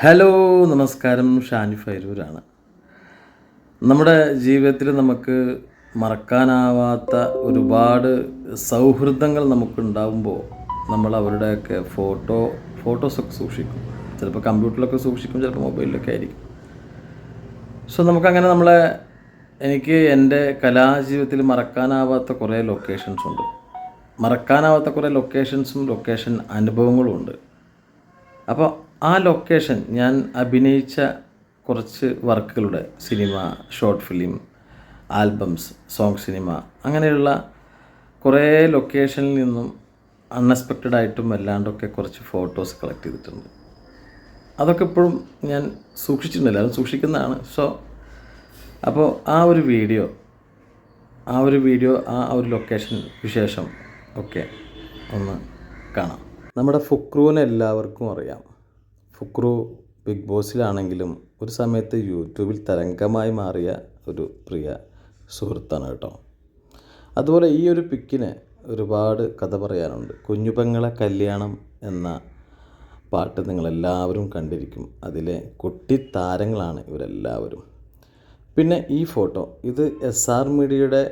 Hello നമസ്കാരം. ഷാനി ഫൈരൂരാണ്. നമ്മുടെ ജീവിതത്തിൽ നമുക്ക് മറക്കാനാവാത്ത ഒരുപാട് സൗഹൃദങ്ങൾ നമുക്കുണ്ടാകുമ്പോൾ നമ്മൾ അവരുടെയൊക്കെ ഫോട്ടോ ഫോട്ടോസൊക്കെ സൂക്ഷിക്കും. ചിലപ്പോൾ കമ്പ്യൂട്ടറിലൊക്കെ സൂക്ഷിക്കും ചിലപ്പോൾ മൊബൈലിലൊക്കെ ആയിരിക്കും. സോ നമുക്കങ്ങനെ നമ്മളെ എനിക്ക് എന്റെ കലാജീവിതത്തിൽ മറക്കാനാവാത്ത കുറേ ലൊക്കേഷൻസ് ഉണ്ട്. മറക്കാനാവാത്ത കുറേ ലൊക്കേഷൻസും ലൊക്കേഷൻ അനുഭവങ്ങളും ഉണ്ട്. അപ്പോൾ ആ ലൊക്കേഷൻ ഞാൻ അഭിനയിച്ച കുറച്ച് വർക്കുകളുടെ cinema short film albums song cinema അങ്ങനെയുള്ള കുറേ ലൊക്കേഷനിൽ നിന്നും അൺഎക്സ്പെക്റ്റഡ് ആയിട്ടും അല്ലാണ്ടൊക്കെ കുറച്ച് ഫോട്ടോസ് കളക്ട് ചെയ്തിട്ടുണ്ട്. അതൊക്കെ ഇപ്പോഴും ഞാൻ സൂക്ഷിച്ചിട്ടുണ്ട് എല്ലാവരും സൂക്ഷിക്കുന്നതാണ്. സോ അപ്പോൾ ആ ഒരു വീഡിയോ ആ ഒരു വീഡിയോ ആ ഒരു ലൊക്കേഷൻ വിശേഷം ഒക്കെ ഒന്ന് കാണാം. നമ്മുടെ ഫുക്രുവിനെ എല്ലാവർക്കും അറിയാം. ഫുക്രു ബിഗ് ബോസിലാണെങ്കിലും ഒരു സമയത്ത് യൂട്യൂബിൽ തരംഗമായി മാറിയ ഒരു പ്രിയ സുഹൃത്താണ് കേട്ടോ. അതുപോലെ ഈ ഒരു പിക്കിന് ഒരുപാട് കഥ പറയാനുണ്ട്. കുഞ്ഞുപെങ്ങളെ കല്യാണം എന്ന പാട്ട് നിങ്ങളെല്ലാവരും കണ്ടിരിക്കും. അതിലെ കുട്ടി താരങ്ങളാണ് ഇവരെല്ലാവരും. പിന്നെ ഈ ഫോട്ടോ ഇത് എസ് ആർ മീഡിയയുടെ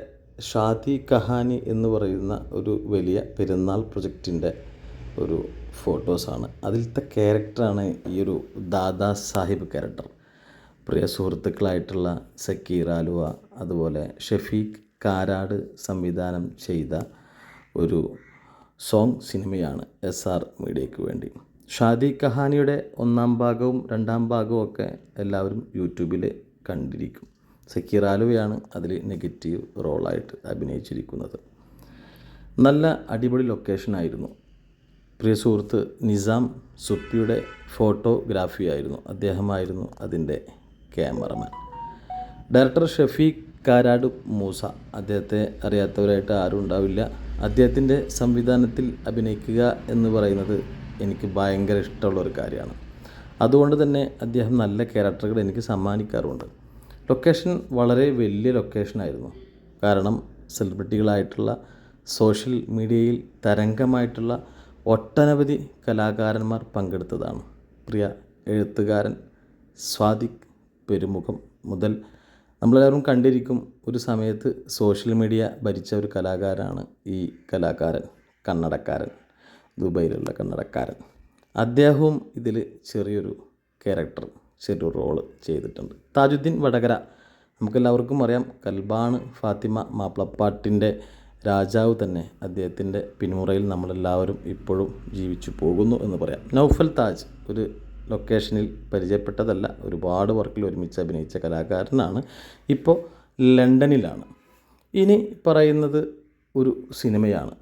ഷാദി കഹാനി എന്ന് പറയുന്ന ഒരു വലിയ പെരുന്നാൾ പ്രൊജക്റ്റിന്റെ ഒരു ഫോട്ടോസാണ്. അതിലത്തെ ക്യാരക്ടറാണ് ഈ ഒരു ദാദാ സാഹിബ് ക്യാരക്ടർ. പ്രിയ സുഹൃത്തുക്കളായിട്ടുള്ള സക്കീർ ആലുവ അതുപോലെ ഷഫീഖ് കാരാട് സംവിധാനം ചെയ്ത ഒരു സോങ് സിനിമയാണ് എസ് ആർ മീഡിയയ്ക്ക് വേണ്ടി. ഷാദി കഹാനിയുടെ ഒന്നാം ഭാഗവും രണ്ടാം ഭാഗവും ഒക്കെ എല്ലാവരും യൂട്യൂബിൽ കണ്ടിരിക്കും. സക്കീർ ആലുവയാണ് അതിൽ നെഗറ്റീവ് റോളായിട്ട് അഭിനയിച്ചിരിക്കുന്നത്. നല്ല അടിപൊളി ലൊക്കേഷനായിരുന്നു പ്രിയ സുഹൃത്ത് നിസാം സുപ്പിയുടെ ഫോട്ടോഗ്രാഫി ആയിരുന്നു അദ്ദേഹമായിരുന്നു അതിന്റെ ക്യാമറമാൻ. ഡയറക്ടർ ഷഫീഖ് കാരാട് മൂസ. അദ്ദേഹത്തെ അറിയാത്തവരായിട്ട് ആരും ഉണ്ടാവില്ല. അദ്ദേഹത്തിന്റെ സംവിധാനത്തിൽ അഭിനയിക്കുക എന്ന് പറയുന്നത് എനിക്ക് ഭയങ്കര ഇഷ്ടമുള്ള ഒരു കാര്യമാണ്. അതുകൊണ്ട് തന്നെ അദ്ദേഹം നല്ല ക്യാരക്ടറുകൾ എനിക്ക് സമ്മാനിക്കാറുണ്ട്. ലൊക്കേഷൻ വളരെ വലിയ ലൊക്കേഷനായിരുന്നു. കാരണം സെലിബ്രിറ്റികളായിട്ടുള്ള സോഷ്യൽ മീഡിയയിൽ തരംഗമായിട്ടുള്ള ഒട്ടനവധി കലാകാരന്മാർ പങ്കെടുത്തതാണ്. പ്രിയ എഴുത്തുകാരൻ സ്വാദിഖ് പെരുമുഖം മുതൽ നമ്മളെല്ലാവരും കണ്ടിരിക്കും ഒരു സമയത്ത് സോഷ്യൽ മീഡിയ ഭരിച്ച ഒരു കലാകാരനാണ് ഈ കലാകാരൻ കന്നടക്കാരൻ ദുബൈയിലുള്ള കന്നടക്കാരൻ അദ്ദേഹവും ഇതിൽ ചെറിയൊരു ക്യാരക്ടർ ചെറിയൊരു റോൾ ചെയ്തിട്ടുണ്ട്. താജുദ്ദീൻ വടകര നമുക്കെല്ലാവർക്കും അറിയാം കൽബാണ് ഫാത്തിമ മാപ്പിളപ്പാട്ടിന്റെ രാജാവ് തന്നെ അദ്ദേഹത്തിന്റെ പിന്മുറയിൽ നമ്മളെല്ലാവരും ഇപ്പോഴും ജീവിച്ചു പോകുന്നു എന്ന് പറയാം. നൗഫൽ താജ് ഒരു ലൊക്കേഷനിൽ പരിചയപ്പെട്ടതല്ല ഒരുപാട് വർക്കിൽ ഒരുമിച്ച് അഭിനയിച്ച കലാകാരനാണ്. ഇപ്പോൾ ലണ്ടനിലാണ്. ഇനി പറയുന്നത് ഒരു സിനിമയാണ്.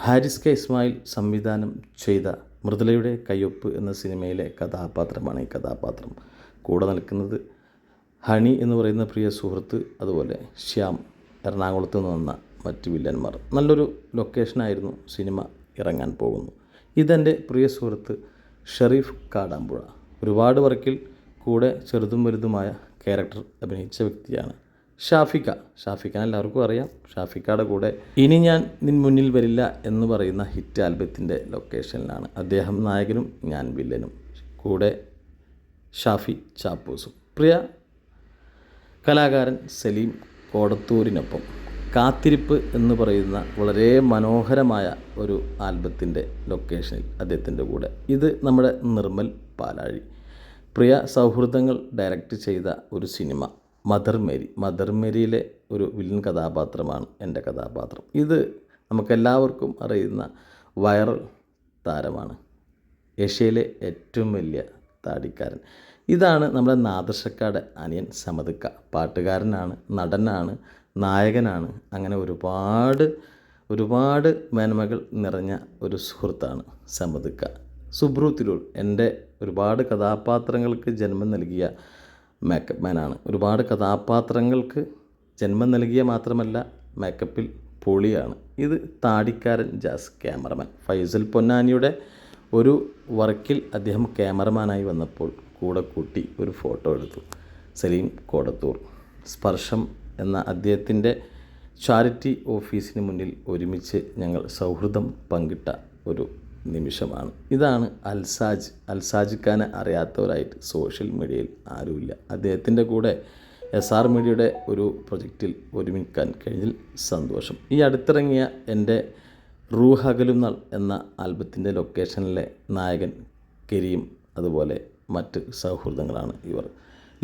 ഹാരിസ് കെ ഇസ്മായിൽ സംവിധാനം ചെയ്ത മൃദുലയുടെ കയ്യൊപ്പ് എന്ന സിനിമയിലെ കഥാപാത്രമാണ് ഈ കഥാപാത്രം. കൂടെ നിൽക്കുന്നത് ഹണി എന്ന് പറയുന്ന പ്രിയ സുഹൃത്ത് അതുപോലെ ശ്യാം എറണാകുളത്ത് നിന്ന് മറ്റ് വില്ലന്മാർ. നല്ലൊരു ലൊക്കേഷനായിരുന്നു സിനിമ ഇറങ്ങാൻ പോകുന്നു ഇതെന്റെ പ്രിയ സുഹൃത്ത് ഷെറീഫ് കാടാമ്പുഴ. ഒരുപാട് വർക്കിൽ കൂടെ ചെറുതും വലുതുമായ ക്യാരക്ടർ അഭിനയിച്ച വ്യക്തിയാണ് ഷാഫിക്ക. ഷാഫിക്ക എല്ലാവർക്കും അറിയാം. ഷാഫിക്കയുടെ കൂടെ ഇനി ഞാൻ നിൻ മുന്നിൽ വരില്ല എന്ന് പറയുന്ന ഹിറ്റ് ആൽബത്തിന്റെ ലൊക്കേഷനിലാണ് അദ്ദേഹം നായകനും ഞാൻ വില്ലനും. കൂടെ ഷാഫി ചാപ്പൂസും. പ്രിയ കലാകാരൻ സലീം കോടത്തൂരിനൊപ്പം. കാത്തിരിപ്പ് എന്ന് പറയുന്ന വളരെ മനോഹരമായ ഒരു ആൽബത്തിന്റെ ലൊക്കേഷനിൽ അദ്ദേഹത്തിന്റെ കൂടെ. ഇത് നമ്മുടെ നിർമ്മൽ പാലാഴി. പ്രിയ സൗഹൃദങ്ങൾ ഡയറക്റ്റ് ചെയ്ത ഒരു സിനിമ മദർ മേരി. മദർ മേരിയിലെ ഒരു വില്ലൻ കഥാപാത്രമാണ് എന്റെ കഥാപാത്രം. ഇത് നമുക്കെല്ലാവർക്കും അറിയുന്ന വൈറൽ താരമാണ്. ഏഷ്യയിലെ ഏറ്റവും വലിയ താടിക്കാരൻ. ഇതാണ് നമ്മുടെ നാദർഷക്കാട് അനിയൻ സമതുക്ക. പാട്ടുകാരനാണ് നടനാണ് നായകനാണ്. അങ്ങനെ ഒരുപാട് ഒരുപാട് മേന്മകൾ നിറഞ്ഞ ഒരു സുഹൃത്താണ് സമതുക്ക സുബ്രു തിരൂർ എന്റെ ഒരുപാട് കഥാപാത്രങ്ങൾക്ക് ജന്മം നൽകിയ മേക്കപ്പ് മാനാണ് ഒരുപാട് കഥാപാത്രങ്ങൾക്ക് ജന്മം നൽകിയ മാത്രമല്ല മേക്കപ്പിൽ പൊളിയാണ്. ഇത് താടിക്കാരൻ ജാസ് ക്യാമറമാൻ. ഫൈസൽ പൊന്നാനിയുടെ ഒരു വർക്കിൽ അദ്ദേഹം ക്യാമറമാനായി വന്നപ്പോൾ കൂടെ കൂട്ടി ഒരു ഫോട്ടോ എടുത്തു. സലീം കോടത്തൂർ. സ്പർശം എന്ന അദ്ദേഹത്തിന്റെ ചാരിറ്റി ഓഫീസിന് മുന്നിൽ ഒരുമിച്ച് ഞങ്ങൾ സൗഹൃദം പങ്കിട്ട ഒരു നിമിഷമാണ്. ഇതാണ് അൽസാജ്. അൽസാജ് ഖാനെ അറിയാത്തവരായിട്ട് സോഷ്യൽ മീഡിയയിൽ ആരുമില്ല. അദ്ദേഹത്തിന്റെ കൂടെ എസ് ആർ മീഡിയയുടെ ഒരു പ്രൊജക്റ്റിൽ ഒരുമിക്കാൻ കഴിഞ്ഞതിൽ സന്തോഷം. ഈ അടുത്തിറങ്ങിയ എന്റെ റൂഹകലും നാൾ എന്ന ആൽബത്തിന്റെ ലൊക്കേഷനിലെ നായകൻ കരീം അതുപോലെ മറ്റ് സൗഹൃദങ്ങളാണ് ഇവർ.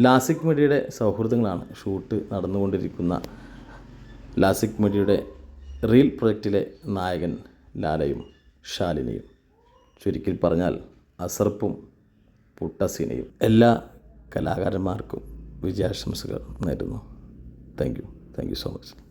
ലാസിക് മീഡിയയുടെ സൗഹൃദങ്ങളാണ് ഷൂട്ട് നടന്നുകൊണ്ടിരിക്കുന്ന ലാസിക് മീഡിയയുടെ റീൽ പ്രൊജക്റ്റിലെ നായകൻ ലാലയും ശാലിനിയും. ചുരുക്കിൽ പറഞ്ഞാൽ അസർപ്പും പുട്ടസീനയും എല്ലാ കലാകാരന്മാർക്കും വിജയാശംസകൾ നേരുന്നു. Thank you. Thank you so much.